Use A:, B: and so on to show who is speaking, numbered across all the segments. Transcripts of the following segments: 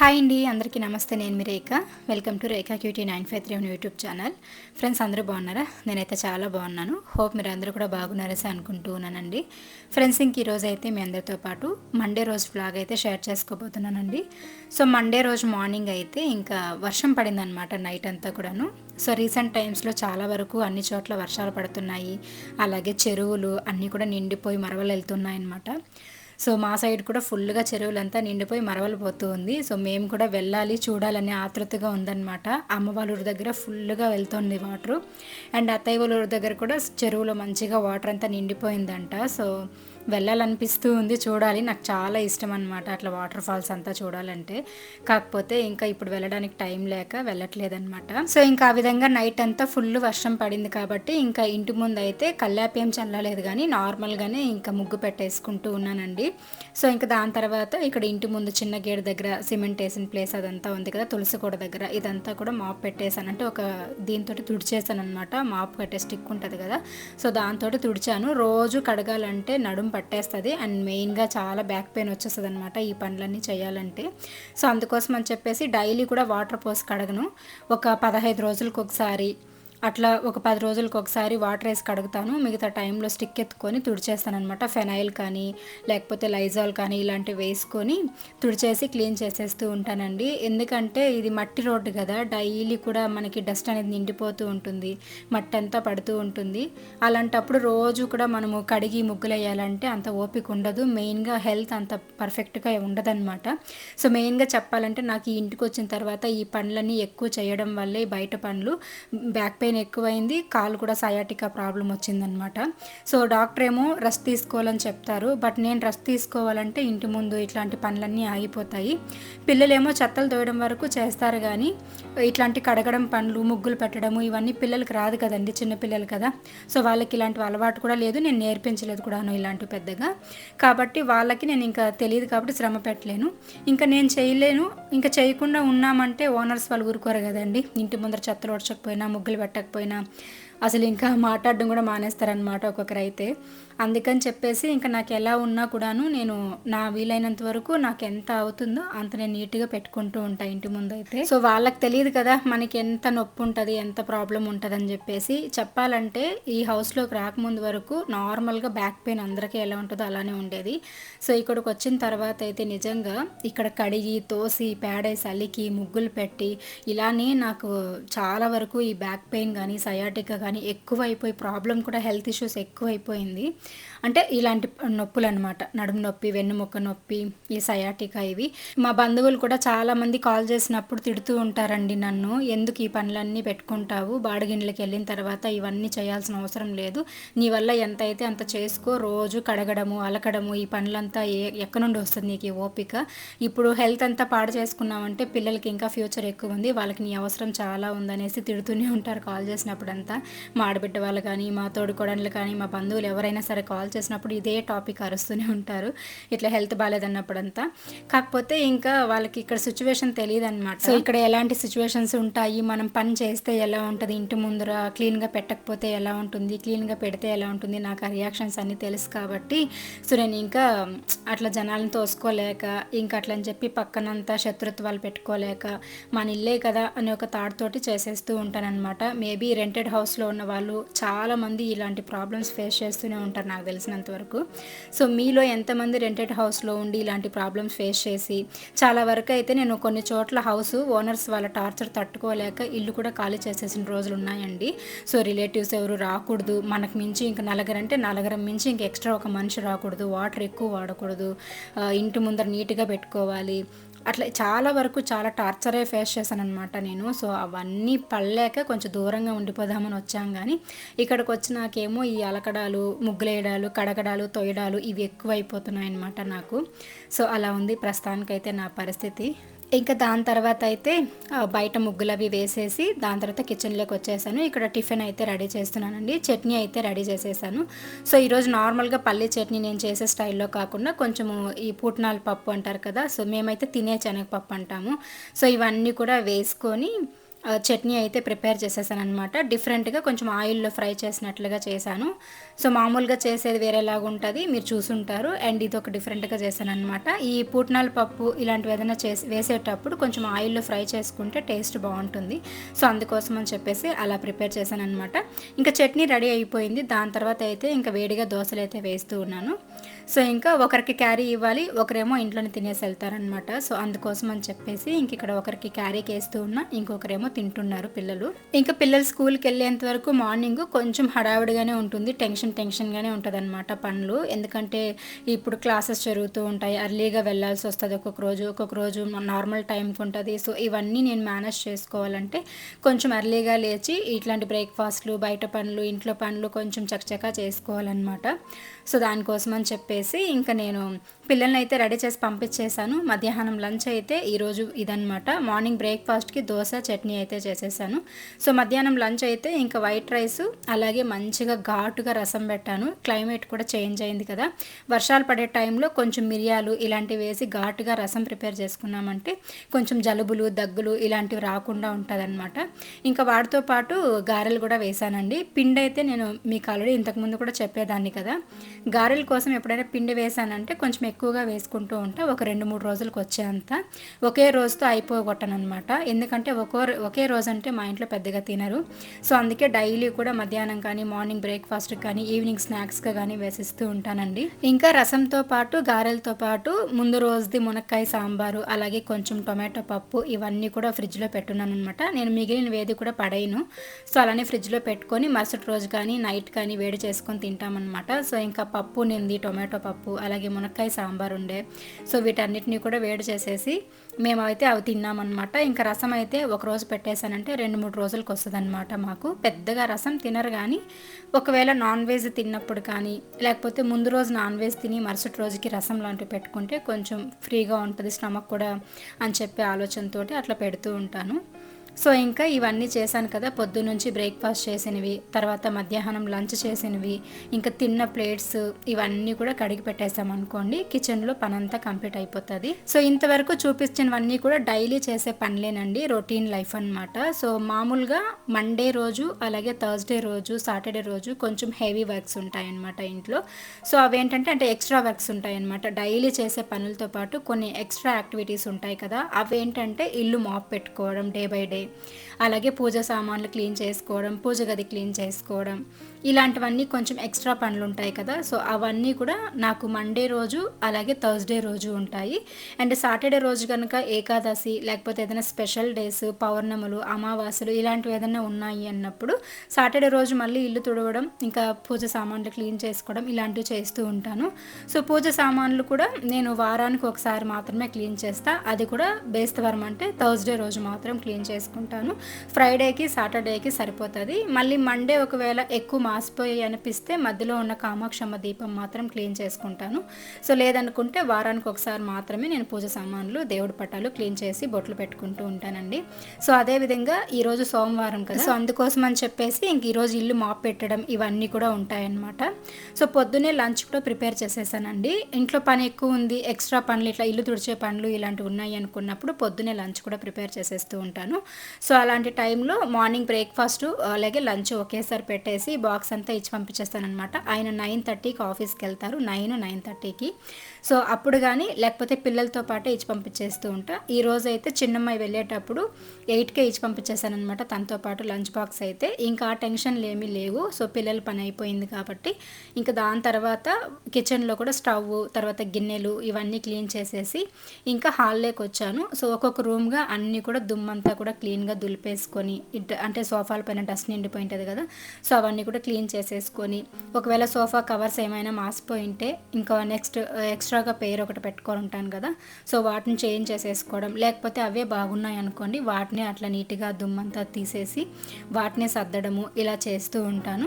A: Hi అండి అందరికీ నమస్తే. నేను మీ Rekha. Welcome to Rekha cutie nine five three YouTube channel friends అందరూ బాగున్నారా? నేనైతే చాలా బాగున్నాను. హోప్ మీరు అందరూ కూడా బాగున్నారసి అనుకుంటూ ఉన్నానండి ఫ్రెండ్స్ ఇంక ఈరోజు అయితే మీ అందరితో పాటు మండే రోజు ఫ్లాగ్ అయితే షేర్ చేసుకోబోతున్నానండి. సో మండే రోజు మార్నింగ్ అయితే ఇంకా వర్షం పడిందనమాట నైట్ అంతా కూడాను. సో రీసెంట్ టైమ్స్లో చాలా వరకు అన్ని చోట్ల వర్షాలు పడుతున్నాయి. అలాగే చెరువులు అన్నీ కూడా నిండిపోయి మరవలు వెళ్తున్నాయి అనమాట సో మా సైడ్ కూడా ఫుల్గా చెరువులంతా నిండిపోయి మరవలు పోతూ ఉంది. సో మేము కూడా వెళ్ళాలి చూడాలనే ఆతృతగా ఉందన్నమాట. అమ్మ వాళ్ళ ఊరి దగ్గర ఫుల్గా వెళ్తుంది వాటర్. అండ్ అత్తయ్య వాళ్ళ ఊరి దగ్గర కూడా చెరువులో మంచిగా వాటర్ అంతా నిండిపోయిందంట. సో వెళ్ళాలనిపిస్తూ ఉంది చూడాలి. నాకు చాలా ఇష్టం అనమాట అట్లా వాటర్ ఫాల్స్ అంతా చూడాలంటే. కాకపోతే ఇంకా ఇప్పుడు వెళ్ళడానికి టైం లేక వెళ్ళట్లేదన్నమాట. సో ఇంకా ఆ విధంగా నైట్ అంతా ఫుల్ వర్షం పడింది కాబట్టి ఇంకా ఇంటి ముందు అయితే కల్లాపేం చల్లలేదు కానీ నార్మల్గానే ఇంకా ముగ్గు పెట్టేసుకుంటూ ఉన్నానండి. సో ఇంకా దాని తర్వాత ఇక్కడ ఇంటి ముందు చిన్న గేట్ దగ్గర సిమెంట్ వేసిన ప్లేస్ అదంతా ఉంది కదా తులసి కూడా దగ్గర. ఇదంతా కూడా మాప్ పెట్టేశాను అంటే ఒక దీంతో తుడిచేసాను అనమాట మాప్ కట్టే స్టిక్ ఉంటుంది కదా. సో దాంతో తుడిచాను. రోజు కడగాలంటే నడుం పట్టేస్తుంది. అండ్ మెయిన్గా చాలా బ్యాక్ పెయిన్ వచ్చేస్తుంది అనమాట ఈ పనులన్నీ చేయాలంటే. సో అందుకోసం అని చెప్పేసి డైలీ కూడా వాటర్ పోసి కడగను. ఒక పదహైదు రోజులకు ఒకసారి అట్లా ఒక పది రోజులకు ఒకసారి వాటర్ వేసి కడుగుతాను. మిగతా టైంలో స్టిక్ ఎత్తుకొని తుడిచేస్తాను అనమాట కానీ లేకపోతే లైజాల్ కానీ ఇలాంటివి వేసుకొని తుడిచేసి క్లీన్ చేసేస్తూ ఉంటానండి. ఎందుకంటే ఇది మట్టి రోడ్డు కదా డైలీ కూడా మనకి డస్ట్ అనేది నిండిపోతూ ఉంటుంది. మట్టి అంతా పడుతూ ఉంటుంది. అలాంటప్పుడు రోజు కూడా మనము కడిగి ముగ్గులు వేయాలంటే అంత ఓపిక ఉండదు. మెయిన్గా హెల్త్ అంత పర్ఫెక్ట్గా ఉండదన్నమాట. సో మెయిన్గా చెప్పాలంటే నాకు ఈ ఇంటికి వచ్చిన తర్వాత ఈ పనులన్నీ ఎక్కువ చేయడం వల్లే బయట పనులు బ్యాక్ పెయిన్ పెయిన్ ఎక్కువైంది కాలు కూడా సయాటికా ప్రాబ్లం వచ్చిందనమాట సో డాక్టర్ ఏమో రెస్ట్ తీసుకోవాలని చెప్తారు. బట్ నేను రెస్ట్ తీసుకోవాలంటే ఇంటి ముందు ఇట్లాంటి పనులన్నీ ఆగిపోతాయి. పిల్లలేమో చెత్తలు తోయడం వరకు చేస్తారు కానీ ఇట్లాంటి కడగడం పనులు ముగ్గులు పెట్టడము ఇవన్నీ పిల్లలకి రాదు కదండి చిన్నపిల్లలు కదా. సో వాళ్ళకి ఇలాంటి అలవాటు కూడా లేదు. నేను నేర్పించలేదు కూడాను ఇలాంటివి పెద్దగా. కాబట్టి వాళ్ళకి నేను ఇంకా తెలియదు కాబట్టి శ్రమ పెట్టలేను. ఇంకా నేను చేయలేను. ఇంకా చేయకుండా ఉన్నామంటే ఓనర్స్ వాళ్ళు ఊరుకోరు కదండి. ఇంటి ముందర చెత్తలు వచ్చకపోయినా ముగ్గులు పెట్ట పెట్టకపోయినా అసలు ఇంకా మాట్లాడడం కూడా మానేస్తారనమాట ఒక్కొక్కరైతే. అయితే అందుకని చెప్పేసి ఇంకా నాకు ఎలా ఉన్నా కూడాను నేను నా వీలైనంత వరకు నాకు ఎంత అవుతుందో అంత నేను నీట్గా పెట్టుకుంటూ ఉంటాను ఇంటి ముందు అయితే సో వాళ్ళకి తెలియదు కదా మనకి ఎంత నొప్పి ఉంటుంది ఎంత ప్రాబ్లం ఉంటుంది అని చెప్పేసి. చెప్పాలంటే ఈ హౌస్లోకి రాకముందు వరకు నార్మల్గా బ్యాక్ పెయిన్ అందరికీ ఎలా ఉంటుందో అలానే ఉండేది. సో ఇక్కడికి వచ్చిన తర్వాత అయితే నిజంగా ఇక్కడ కడిగి తోసి పేడేసి అలికి ముగ్గులు పెట్టి ఇలానే నాకు చాలా వరకు ఈ బ్యాక్ పెయిన్ కానీ సయాటిక్ కానీ కానీ ఎక్కువైపోయి ప్రాబ్లం కూడా హెల్త్ ఇష్యూస్ ఎక్కువైపోయింది. అంటే ఇలాంటి నొప్పులు అనమాట నడుము నొప్పి వెన్నుముక్క నొప్పి ఈ సయాటికా ఇవి. మా బంధువులు కూడా చాలామంది కాల్ చేసినప్పుడు తిడుతూ ఉంటారండి నన్ను. ఎందుకు ఈ పనులన్నీ పెట్టుకుంటావు? బాడగిన్నెలకి వెళ్ళిన తర్వాత ఇవన్నీ చేయాల్సిన అవసరం లేదు. నీ వల్ల ఎంత అయితే అంత చేసుకో రోజు కడగడము అలకడము ఈ పనులంతా ఏ ఎక్కడి నుండి వస్తుంది నీకు ఈ ఓపిక? ఇప్పుడు హెల్త్ అంతా పాడు చేసుకున్నామంటే పిల్లలకి ఇంకా ఫ్యూచర్ ఎక్కువ ఉంది. వాళ్ళకి నీ అవసరం చాలా ఉందనేసి తిడుతూనే ఉంటారు కాల్ చేసినప్పుడంతా. మా ఆడబిడ్డ వాళ్ళు కానీ మా తోడుకోడళ్ళు కానీ మా బంధువులు ఎవరైనా సరే కాల్ చేసినప్పుడు ఇదే టాపిక్ అరుస్తూనే ఉంటారు. ఇట్లా హెల్త్ బాగాలేదన్నప్పుడంతా కాకపోతే ఇంకా వాళ్ళకి ఇక్కడ సిచ్యువేషన్ తెలియదు అనమాట సో ఇక్కడ ఎలాంటి సిచ్యువేషన్స్ ఉంటాయి? మనం పని చేస్తే ఎలా ఉంటుంది? ఇంటి ముందర క్లీన్గా పెట్టకపోతే ఎలా ఉంటుంది? క్లీన్గా పెడితే ఎలా ఉంటుంది? నాకు ఆ రియాక్షన్స్ అన్నీ తెలుసు కాబట్టి సో నేను ఇంకా అట్లా జనాలను తోసుకోలేక ఇంకా అట్లా అని చెప్పి పక్కనంతా శత్రుత్వాలు పెట్టుకోలేక మన ఇల్లే కదా అని ఒక తాడుతోటి చేసేస్తూ ఉంటానన్నమాట. మేబీ రెంటెడ్ హౌస్లో ఉన్న వాళ్ళు చాలామంది ఇలాంటి ప్రాబ్లమ్స్ ఫేస్ చేస్తూనే ఉంటారు నాకు తెలిసినంత వరకు. సో మీలో ఎంతమంది రెంటెడ్ హౌస్లో ఉండి ఇలాంటి ప్రాబ్లమ్స్ ఫేస్ చేసి చాలా వరకు అయితే నేను కొన్ని చోట్ల హౌస్ ఓనర్స్ వాళ్ళ టార్చర్ తట్టుకోలేక ఇల్లు కూడా ఖాళీ చేసేసిన రోజులు ఉన్నాయండి. సో రిలేటివ్స్ ఎవరు రాకూడదు. మనకు మించి ఇంకా నలగరు అంటే నలగరం మించి ఇంక ఎక్స్ట్రా ఒక మనిషి రాకూడదు. వాటర్ ఎక్కువ వాడకూడదు. ఇంటి ముందర నీట్గా పెట్టుకోవాలి. అట్లా చాలా వరకు చాలా టార్చరే ఫేస్ చేశాను అనమాట నేను. సో అవన్నీ పడలేక కొంచెం దూరంగా ఉండిపోదామని వచ్చాం కానీ ఇక్కడికి వచ్చినాకేమో ఈ అలకడాలు ముగ్గులేయడాలు కడగడాలు తొయ్యడాలు ఇవి ఎక్కువ అయిపోతున్నాయి అనమాట నాకు. సో అలా ఉంది ప్రస్తుతానికైతే నా పరిస్థితి. ఇంకా దాని తర్వాత అయితే బయట ముగ్గులు అవి వేసేసి దాని తర్వాత కిచెన్లోకి వచ్చేసాను. ఇక్కడ టిఫిన్ అయితే రెడీ చేస్తున్నానండి. చట్నీ అయితే రెడీ చేసేసాను. సో ఈరోజు నార్మల్గా పల్లీ చట్నీ నేను చేసే స్టైల్లో కాకుండా కొంచెము ఈ పుట్నాల పప్పు అంటారు కదా సో మేమైతే తినే శనగపప్పు అంటాము. సో ఇవన్నీ కూడా వేసుకొని చట్నీ అయితే ప్రిపేర్ చేసేసాను అనమాట డిఫరెంట్గా కొంచెం ఆయిల్లో ఫ్రై చేసినట్లుగా చేశాను. సో మామూలుగా చేసేది వేరేలాగా ఉంటుంది మీరు చూసుంటారు. అండ్ ఇది ఒక డిఫరెంట్గా చేశాను అనమాట ఈ పూట్నాల పప్పు ఇలాంటివి ఏదైనా చేసి వేసేటప్పుడు కొంచెం ఆయిల్లో ఫ్రై చేసుకుంటే టేస్ట్ బాగుంటుంది. సో అందుకోసం అని చెప్పేసి అలా ప్రిపేర్ చేశాను అనమాట ఇంకా చట్నీ రెడీ అయిపోయింది. దాని తర్వాత అయితే ఇంకా వేడిగా దోశలు అయితే వేస్తూ ఉన్నాను. సో ఇంకా ఒకరికి క్యారీ ఇవ్వాలి ఒకరేమో ఇంట్లోనే తినేసి వెళ్తారనమాట సో అందుకోసం అని చెప్పేసి ఇంక ఇక్కడ ఒకరికి క్యారీకి వేస్తూ ఉన్నా ఇంకొకరేమో తింటున్నారు పిల్లలు. ఇంకా పిల్లలు స్కూల్కి వెళ్ళేంత వరకు మార్నింగ్ కొంచెం హడావిడిగానే ఉంటుంది టెన్షన్ టెన్షన్గానే ఉంటుంది అనమాట పనులు ఎందుకంటే ఇప్పుడు క్లాసెస్ జరుగుతూ ఉంటాయి. అర్లీగా వెళ్ళాల్సి వస్తుంది ఒక్కొక్క రోజు. ఒక్కొక్క రోజు నార్మల్ టైంకి ఉంటుంది. సో ఇవన్నీ నేను మేనేజ్ చేసుకోవాలంటే కొంచెం అర్లీగా లేచి ఇట్లాంటి బ్రేక్ఫాస్ట్లు బయట పనులు ఇంట్లో పనులు కొంచెం చకచకా చేసుకోవాలన్నమాట. సో దానికోసం అని చెప్పేసి ఇంకా నేను పిల్లల్ని అయితే రెడీ చేసి పంపించేశాను. మధ్యాహ్నం లంచ్ అయితే ఈరోజు ఇదనమాట మార్నింగ్ బ్రేక్ఫాస్ట్కి దోశ చట్నీ అయితే చేసేసాను. సో మధ్యాహ్నం లంచ్ అయితే ఇంకా వైట్ రైస్ అలాగే మంచిగా ఘాటుగా రసం పెట్టాను. క్లైమేట్ కూడా చేంజ్ అయింది కదా. వర్షాలు పడే టైంలో కొంచెం మిరియాలు ఇలాంటివి వేసి ఘాటుగా రసం ప్రిపేర్ చేసుకున్నామంటే కొంచెం జలుబులు దగ్గులు ఇలాంటివి రాకుండా ఉంటుందన్నమాట. ఇంకా వాటితో పాటు గారెలు కూడా వేసానండి. పిండి అయితే నేను మీకు ఆల్రెడీ ఇంతకుముందు కూడా చెప్పేదాన్ని కదా. గారెల కోసం ఎప్పుడైనా పిండి వేసానంటే కొంచెం ఎక్కువగా వేసుకుంటూ ఉంటా. ఒక రెండు మూడు రోజులకు వచ్చేంత. ఒకే రోజుతో అయిపోగొట్టనమాట ఎందుకంటే ఒక్కో ఒకే రోజు అంటే మా ఇంట్లో పెద్దగా తినరు. సో అందుకే డైలీ కూడా మధ్యాహ్నం కానీ మార్నింగ్ బ్రేక్ఫాస్ట్ కానీ ఈవినింగ్ స్నాక్స్గా కానీ వేసిస్తూ ఉంటానండి. ఇంకా రసంతో పాటు గారెలతో పాటు ముందు రోజుది మునక్కాయ సాంబారు అలాగే కొంచెం టొమాటో పప్పు ఇవన్నీ కూడా ఫ్రిడ్జ్లో పెట్టున్నాను అనమాట నేను మిగిలిన వేది కూడా పడేయను. సో అలానే ఫ్రిడ్జ్లో పెట్టుకొని మరుసటి రోజు కానీ నైట్ కానీ వేడి చేసుకొని తింటామన్నమాట. సో ఇంకా పప్పు నింది టొమాటో పప్పు అలాగే మునక్కాయ సాంబార్ ఉండే. సో వీటన్నిటిని కూడా వేడి చేసేసి మేమైతే అవి తిన్నామన్నమాట. ఇంకా రసం అయితే ఒక రోజు పెట్టేశానంటే రెండు మూడు రోజులకు వస్తుంది మాకు. పెద్దగా రసం తినరు కానీ ఒకవేళ నాన్ వెజ్ తిన్నప్పుడు కానీ లేకపోతే ముందు రోజు నాన్ వెజ్ తిని మరుసటి రోజుకి రసం లాంటివి పెట్టుకుంటే కొంచెం ఫ్రీగా ఉంటుంది స్టమక్ కూడా అని చెప్పే ఆలోచనతోటి అట్లా పెడుతూ ఉంటాను. సో ఇంకా ఇవన్నీ చేశాను కదా పొద్దు నుంచి బ్రేక్ఫాస్ట్ చేసినవి తర్వాత మధ్యాహ్నం లంచ్ చేసినవి ఇంకా తిన్న ప్లేట్స్ ఇవన్నీ కూడా కడిగి పెట్టేసాం అనుకోండి కిచెన్లో పనంతా కంప్లీట్ అయిపోతుంది. సో ఇంతవరకు చూపించినవన్నీ కూడా డైలీ చేసే పనులేనండి రొటీన్ లైఫ్ అనమాట సో మామూలుగా మండే రోజు అలాగే థర్స్డే రోజు సాటర్డే రోజు కొంచెం హెవీ వర్క్స్ ఉంటాయన్నమాట ఇంట్లో. సో అవేంటంటే అంటే ఎక్స్ట్రా వర్క్స్ ఉంటాయన్నమాట. డైలీ చేసే పనులతో పాటు కొన్ని ఎక్స్ట్రా యాక్టివిటీస్ ఉంటాయి కదా అవేంటంటే ఇల్లు మాప్ పెట్టుకోవడం డే బై డే Okay. అలాగే పూజ సామాన్లు క్లీన్ చేసుకోవడం పూజ గది క్లీన్ చేసుకోవడం. ఇలాంటివన్నీ కొంచెం ఎక్స్ట్రా పనులు ఉంటాయి కదా. సో అవన్నీ కూడా నాకు మండే రోజు అలాగే థర్స్డే రోజు ఉంటాయి. అండ్ సాటర్డే రోజు కనుక ఏకాదశి లేకపోతే ఏదైనా స్పెషల్ డేస్ పౌర్ణములు అమావాస్యలు ఇలాంటివి ఏదైనా ఉన్నాయి అన్నప్పుడు సాటర్డే రోజు మళ్ళీ ఇల్లు తుడవడం ఇంకా పూజ సామాన్లు క్లీన్ చేసుకోవడం ఇలాంటివి చేస్తూ ఉంటాను. సో పూజ సామాన్లు కూడా నేను వారానికి ఒకసారి మాత్రమే క్లీన్ చేస్తా. అది కూడా బేస్తవరం అంటే థర్స్డే రోజు మాత్రం క్లీన్ చేసుకుంటాను. ఫ్రైడేకి సాటర్డేకి సరిపోతుంది. మళ్ళీ మండే ఒకవేళ ఎక్కువ మాసిపోయి అనిపిస్తే మధ్యలో ఉన్న కామాక్షమ్మ దీపం మాత్రం క్లీన్ చేసుకుంటాను. సో లేదనుకుంటే వారానికి ఒకసారి మాత్రమే నేను పూజ సామాన్లు దేవుడి పట్టాలు క్లీన్ చేసి బొట్లు పెట్టుకుంటూ ఉంటానండి. సో అదేవిధంగా ఈరోజు సోమవారం కదా. సో అందుకోసం అని చెప్పేసి ఇంక ఈరోజు ఇల్లు మాప్ పెట్టడం ఇవన్నీ కూడా ఉంటాయన్నమాట. సో పొద్దునే లంచ్ కూడా ప్రిపేర్ చేసేసానండి. ఇంట్లో పని ఎక్కువ ఉంది ఎక్స్ట్రా పనులు ఇట్లా ఇల్లు తుడిచే పనులు ఇలాంటివి ఉన్నాయి అనుకున్నప్పుడు పొద్దునే లంచ్ కూడా ప్రిపేర్ చేసేస్తూ ఉంటాను. సో అలాంటి టైంలో మార్నింగ్ బ్రేక్ఫాస్ట్ అలాగే లంచ్ ఒకేసారి పెట్టేసి బాక్స్ బాక్స్ అంతా ఇచ్చి పంపించేస్తానమాట ఆయన నైన్ థర్టీకి ఆఫీస్కి వెళ్తారు. నైన్ నైన్ థర్టీకి. సో అప్పుడు కానీ లేకపోతే పిల్లలతో పాటే ఇచ్చి పంపించేస్తూ ఉంటా. ఈ రోజు అయితే చిన్నమ్మాయి వెళ్ళేటప్పుడు ఎయిట్కే ఇచ్చి పంపించేశానమాట తనతో పాటు లంచ్ బాక్స్ అయితే. ఇంకా ఆ టెన్షన్లు ఏమీ లేవు. సో పిల్లల పని అయిపోయింది కాబట్టి ఇంకా దాని తర్వాత కిచెన్లో కూడా స్టవ్ తర్వాత గిన్నెలు ఇవన్నీ క్లీన్ చేసేసి ఇంకా హాల్లోకి వచ్చాను. సో ఒక్కొక్క రూమ్గా అన్నీ కూడా దుమ్మంతా కూడా క్లీన్గా దులిపేసుకొని అంటే సోఫాల పైన డస్ట్ నిండిపోయి ఉంటుంది కదా. సో అవన్నీ కూడా క్లీన్ చేసేసుకొని ఒకవేళ సోఫా కవర్స్ ఏమైనా మాసిపోయి ఉంటే ఇంకా నెక్స్ట్ ఎక్స్ట్రాగా పేరు ఒకటి పెట్టుకొని ఉంటాను కదా. సో వాటిని చేంజ్ చేసేసుకోవడం. లేకపోతే అవే బాగున్నాయి అనుకోండి వాటిని అట్లా నీట్గా దుమ్మంతా తీసేసి వాటిని సర్దడము ఇలా చేస్తూ ఉంటాను.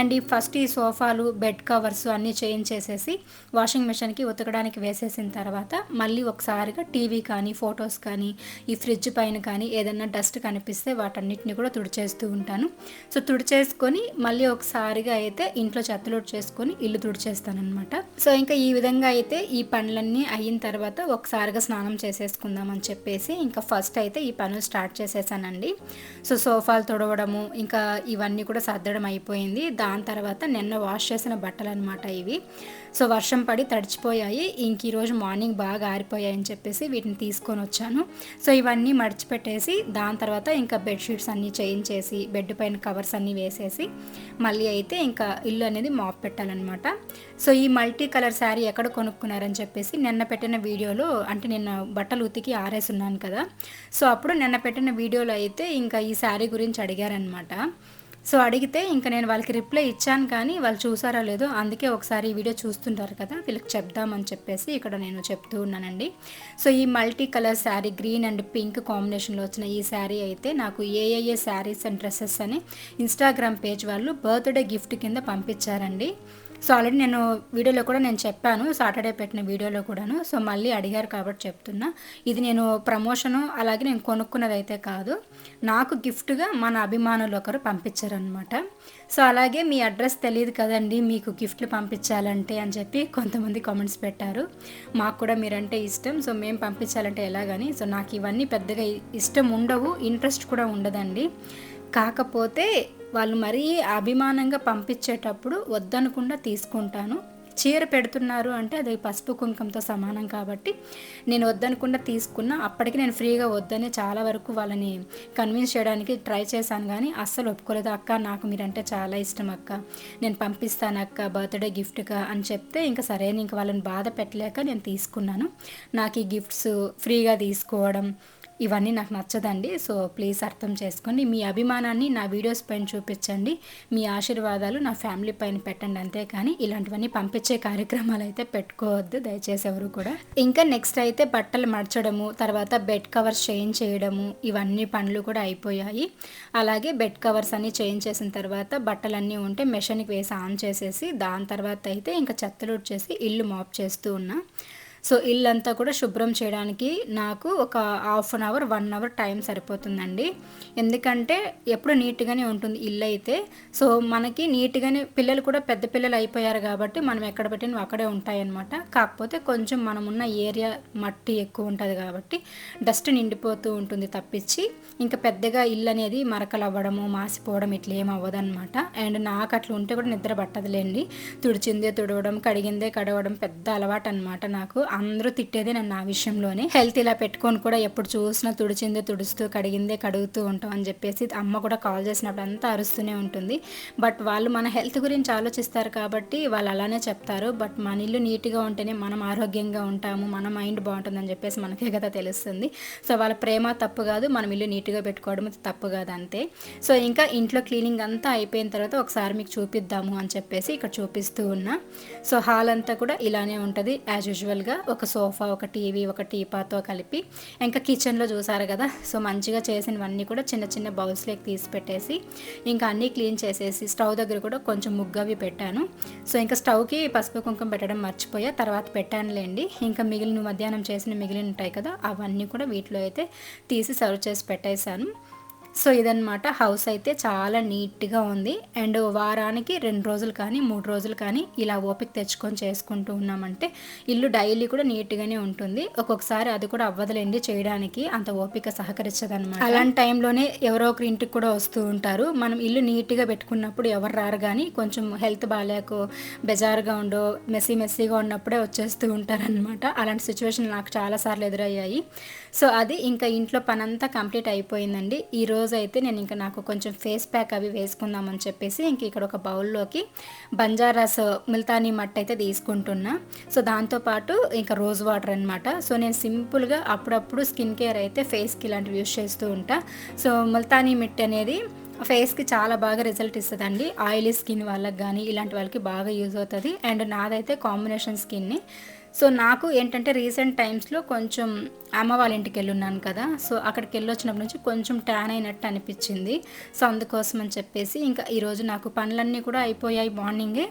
A: అండ్ ఈ ఫస్ట్ ఈ సోఫాలు బెడ్ కవర్స్ అన్నీ చేంజ్ చేసేసి వాషింగ్ మిషన్కి ఉతకడానికి వేసేసిన తర్వాత మళ్ళీ ఒకసారిగా టీవీ కానీ ఫొటోస్ కానీ ఈ ఫ్రిడ్జ్ పైన కానీ ఏదన్నా డస్ట్ కనిపిస్తే వాటన్నిటిని కూడా తుడిచేస్తూ ఉంటాను. సో తుడిచేసుకొని మళ్ళీ ఒకసారిగా అయితే ఇంట్లో చెత్తలోటు చేసుకొని ఇల్లు తుడిచేస్తానమాట సో ఇంకా ఈ విధంగా అయితే ఈ పనులన్నీ అయిన తర్వాత ఒకసారిగా స్నానం చేసేసుకుందాం అని చెప్పేసి ఇంకా ఫస్ట్ అయితే ఈ పనులు స్టార్ట్ చేసేసానండి. సో సోఫాలు తుడవడము ఇంకా ఇవన్నీ కూడా సర్దడం అయిపోయింది. దాని తర్వాత నిన్న వాష్ చేసిన బట్టలు అనమాట ఇవి. సో వర్షం పడి తడిచిపోయాయి. ఇంక ఈరోజు మార్నింగ్ బాగా ఆరిపోయాయి అని చెప్పేసి వీటిని తీసుకొని వచ్చాను. సో ఇవన్నీ మడిచిపెట్టేసి దాని తర్వాత ఇంకా బెడ్షీట్స్ అన్నీ చేంజ్ చేసి బెడ్ పైన కవర్స్ అన్నీ వేసేసి మళ్ళీ అయితే ఇంకా ఇల్లు అనేది మాప్ పెట్టాలన్నమాట. సో ఈ మల్టీ కలర్ శారీ ఎక్కడ కొనుక్కున్నారని చెప్పేసి నిన్న పెట్టిన వీడియోలో అంటే నిన్న బట్టలు ఉతికి ఆరేసున్నాను కదా. సో అప్పుడు నిన్న పెట్టిన వీడియోలో అయితే ఇంకా ఈ శారీ గురించి అడిగారనమాట సో అడిగితే ఇంకా నేను వాళ్ళకి రిప్లై ఇచ్చాను కానీ వాళ్ళు చూసారో లేదో అందుకే ఒకసారి ఈ వీడియో చూస్తుంటారు కదా వీళ్ళకి చెప్దామని చెప్పేసి ఇక్కడ నేను చెప్తూ ఉన్నానండి. సో ఈ multi colour sari green and pink కాంబినేషన్లో వచ్చిన ఈ శారీ అయితే నాకు ఏఏఏ శారీస్ అండ్ డ్రెస్సెస్ అని ఇన్స్టాగ్రామ్ పేజ్ వాళ్ళు బర్త్డే గిఫ్ట్ కింద పంపించారండి. సో ఆల్రెడీ నేను వీడియోలో కూడా నేను చెప్పాను సాటర్డే పెట్టిన వీడియోలో కూడాను. సో మళ్ళీ అడిగారు కాబట్టి చెప్తున్నా. ఇది నేను ప్రమోషను అలాగే నేను కొనుక్కున్నది అయితే కాదు. నాకు గిఫ్ట్గా మన అభిమానులు ఒకరు పంపించారనమాట సో అలాగే మీ అడ్రస్ తెలియదు కదండి మీకు గిఫ్ట్లు పంపించాలంటే అని చెప్పి కొంతమంది కామెంట్స్ పెట్టారు. మాకు కూడా మీరంటే ఇష్టం సో మేము పంపించాలంటే ఎలాగని. సో నాకు ఇవన్నీ పెద్దగా ఇష్టం ఉండవు ఇంట్రెస్ట్ కూడా ఉండదండి. కాకపోతే వాళ్ళు మరీ అభిమానంగా పంపించేటప్పుడు వద్దనకుండా తీసుకుంటాను. చీర పెడుతున్నారు అంటే అది పసుపు కుంకంతో సమానం కాబట్టి నేను వద్దనకుండా తీసుకున్నా. అప్పటికి నేను ఫ్రీగా వద్దని చాలా వరకు వాళ్ళని కన్విన్స్ చేయడానికి ట్రై చేశాను కానీ అస్సలు ఒప్పుకోలేదు. అక్క నాకు మీరంటే చాలా ఇష్టం అక్క. నేను పంపిస్తాను అక్క బర్త్డే గిఫ్ట్గా అని చెప్తే ఇంకా సరే ఇంకా వాళ్ళని బాధ పెట్టలేక నేను తీసుకున్నాను. నాకు ఈ గిఫ్ట్స్ ఫ్రీగా తీసుకోవడం ఇవన్నీ నాకు నచ్చదండి. సో ప్లీజ్ అర్థం చేసుకోండి. మీ అభిమానాన్ని నా వీడియోస్ పైన చూపించండి. మీ ఆశీర్వాదాలు నా ఫ్యామిలీ పైన పెట్టండి అంతేకాని ఇలాంటివన్నీ పంపించే కార్యక్రమాలు అయితే పెట్టుకోవద్దు. దయచేసి ఎవరు కూడా. ఇంకా నెక్స్ట్ అయితే బట్టలు మడచడము తర్వాత బెడ్ కవర్స్ చేంజ్ చేయడము ఇవన్నీ పనులు కూడా అయిపోయాయి. అలాగే బెడ్ కవర్స్ అన్నీ చేంజ్ చేసిన తర్వాత బట్టలన్నీ ఉంటే మెషిన్కి వేసి ఆన్ చేసేసి దాని తర్వాత అయితే ఇంకా చెత్తలు చేసి ఇల్లు మాప్ చేస్తూ ఉన్నా. సో ఇల్లంతా కూడా శుభ్రం చేయడానికి నాకు ఒక half an hour one hour time సరిపోతుందండి. ఎందుకంటే ఎప్పుడు నీట్గానే ఉంటుంది ఇల్లు అయితే సో మనకి నీట్గానే పిల్లలు కూడా పెద్ద పిల్లలు అయిపోయారు కాబట్టి మనం ఎక్కడ పెట్టిన అక్కడే ఉంటాయన్నమాట. కాకపోతే కొంచెం మనం ఉన్న ఏరియా మట్టి ఎక్కువ ఉంటుంది కాబట్టి డస్ట్ నిండిపోతూ ఉంటుంది తప్పించి. ఇంకా పెద్దగా ఇల్లు అనేది మరకలు అవ్వడము మాసిపోవడం ఇట్లా ఏం అవ్వదన్నమాట. అండ్ నాకు అట్లా ఉంటే కూడా నిద్ర పట్టదులేండి. తుడిచిందే తుడవడం కడిగిందే కడవడం పెద్ద అలవాటు అనమాట నాకు. అందరూ తిట్టేదే నన్ను ఆ విషయంలోనే. హెల్త్ ఇలా పెట్టుకొని కూడా ఎప్పుడు చూసినా తుడిచిందే తుడుస్తూ కడిగిందే కడుగుతూ ఉంటాం అని చెప్పేసి అమ్మ కూడా కాల్ చేసినప్పుడు అంతా అరుస్తూనే ఉంటుంది. బట్ వాళ్ళు మన హెల్త్ గురించి ఆలోచిస్తారు కాబట్టి వాళ్ళు అలానే చెప్తారు. బట్ మన ఇల్లు నీట్గా ఉంటేనే మనం ఆరోగ్యంగా ఉంటాము మన మైండ్ బాగుంటుందని చెప్పేసి మనకే కదా తెలుస్తుంది. సో వాళ్ళ ప్రేమ తప్పు కాదు మనం ఇల్లు నీట్గా పెట్టుకోవడం తప్పు కాదు అంతే. సో ఇంకా ఇంట్లో క్లీనింగ్ అంతా అయిపోయిన తర్వాత ఒకసారి మీకు చూపిద్దాము అని చెప్పేసి ఇక్కడ చూపిస్తూ ఉన్నా. సో హాల్ అంతా కూడా ఇలానే ఉంటుంది యాజ్ యూజువల్గా ఒక సోఫా ఒక టీవీ ఒక టీపాతో కలిపి. ఇంకా కిచెన్లో చూసారు కదా సో మంచిగా చేసినవన్నీ కూడా చిన్న చిన్న బౌల్స్లోకి తీసి పెట్టేసి ఇంకా అన్నీ క్లీన్ చేసేసి స్టవ్ దగ్గర కూడా కొంచెం ముగ్గవి పెట్టాను. సో ఇంకా స్టవ్కి పసుపు కుంకుమ పెట్టడం మర్చిపోయా తర్వాత పెట్టానులేండి. ఇంకా మిగిలిన మధ్యాహ్నం చేసిన మిగిలిన ఉంటాయి కదా అవన్నీ కూడా వీటిలో అయితే తీసి సర్వ్ చేసి పెట్టేశాను. సో ఇదనమాట హౌస్ అయితే చాలా నీట్గా ఉంది. అండ్ వారానికి రెండు రోజులు కానీ మూడు రోజులు కానీ ఇలా ఓపిక తెచ్చుకొని చేసుకుంటూ ఉన్నామంటే ఇల్లు డైలీ కూడా నీట్గానే ఉంటుంది. ఒక్కొక్కసారి అది కూడా అవ్వదులేండి చేయడానికి అంత ఓపిక సహకరించదనమాట అలాంటి టైంలోనే ఎవరో ఒకరి ఇంటికి కూడా వస్తూ ఉంటారు. మనం ఇల్లు నీట్గా పెట్టుకున్నప్పుడు ఎవరు రారు కానీ కొంచెం హెల్త్ బాగాలేకో బెజారుగా ఉండో మెస్సీ మెస్సీగా ఉన్నప్పుడే వచ్చేస్తూ ఉంటారనమాట అలాంటి సిచ్యువేషన్ నాకు చాలాసార్లు ఎదురయ్యాయి. సో అది ఇంకా ఇంట్లో పనంతా కంప్లీట్ అయిపోయిందండి. ఈరోజు రోజు అయితే నేను ఇంకా నాకు కొంచెం ఫేస్ ప్యాక్ అవి వేసుకుందామని చెప్పేసి ఇంక ఇక్కడ ఒక బౌల్లోకి బంజారాస్ మిల్తానీ మట్టి అయితే తీసుకుంటున్నా. సో దాంతోపాటు ఇంకా రోజ్ వాటర్ అనమాట సో నేను సింపుల్గా అప్పుడప్పుడు స్కిన్ కేర్ అయితే ఫేస్కి ఇలాంటివి యూస్ చేస్తూ ఉంటా. సో ముల్తానీ మిట్టి అనేది ఫేస్కి చాలా బాగా రిజల్ట్ ఇస్తుందండి. ఆయిలీ స్కిన్ వాళ్ళకి కానీ ఇలాంటి వాళ్ళకి బాగా యూజ్ అవుతుంది. అండ్ నాదైతే కాంబినేషన్ స్కిన్ని. సో నాకు ఏంటంటే రీసెంట్ టైమ్స్లో కొంచెం అమ్మ వాళ్ళ ఇంటికి వెళ్ళున్నాను కదా సో అక్కడికి వెళ్ళొచ్చినప్పటి నుంచి కొంచెం ట్యాన్ అయినట్టు అనిపించింది. సో అందుకోసం అని చెప్పేసి ఇంకా ఈరోజు నాకు పనులన్నీ కూడా అయిపోయాయి మార్నింగే.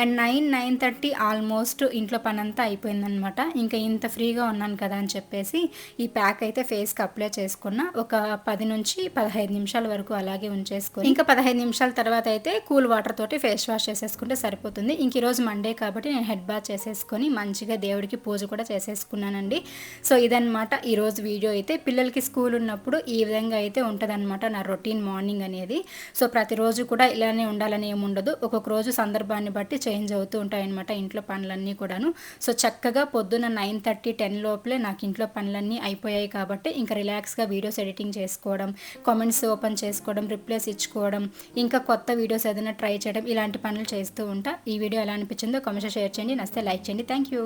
A: And nine nine thirty almost ఇంట్లో పని అంతా అయిపోయిందనమాట. ఇంకా ఇంత ఫ్రీగా ఉన్నాను కదా అని చెప్పేసి ఈ ప్యాక్ అయితే ఫేస్కి అప్లై చేసుకున్న. ఒక పది నుంచి పదహైదు నిమిషాల వరకు అలాగే ఉంచేసుకుని ఇంకా పదహైదు నిమిషాల తర్వాత అయితే కూల్ వాటర్ తోటి ఫేస్ వాష్ చేసేసుకుంటే సరిపోతుంది. ఇంక ఈరోజు మండే కాబట్టి నేను హెడ్ బాత్ చేసేసుకొని మంచిగా దేవుడికి పూజ కూడా చేసేసుకున్నానండి. సో ఇదనమాట ఈరోజు వీడియో అయితే. పిల్లలకి స్కూల్ ఉన్నప్పుడు ఈ విధంగా అయితే ఉంటుందన్నమాట నా రొటీన్ మార్నింగ్ అనేది. సో ప్రతిరోజు కూడా ఇలానే ఉండాలని ఏముండదు ఒక్కొక్క రోజు సందర్భాన్ని బట్టి చేంజ్ అవుతూ ఉంటాయన్నమాట ఇంట్లో పనులన్నీ కూడాను. సో చక్కగా పొద్దున్న నైన్ థర్టీ టెన్ లోపలే నాకు ఇంట్లో పనులన్నీ అయిపోయాయి కాబట్టి ఇంకా రిలాక్స్గా వీడియోస్ ఎడిటింగ్ చేసుకోవడం కామెంట్స్ ఓపెన్ చేసుకోవడం రిప్లైస్ ఇచ్చుకోవడం ఇంకా కొత్త వీడియోస్ ఏదైనా ట్రై చేయడం ఇలాంటి పనులు చేస్తూ ఉంటా. ఈ వీడియో ఎలా అనిపించిందో కామెంట్స్ షేర్ చేయండి. నస్తే లైక్ చేయండి. Thank you.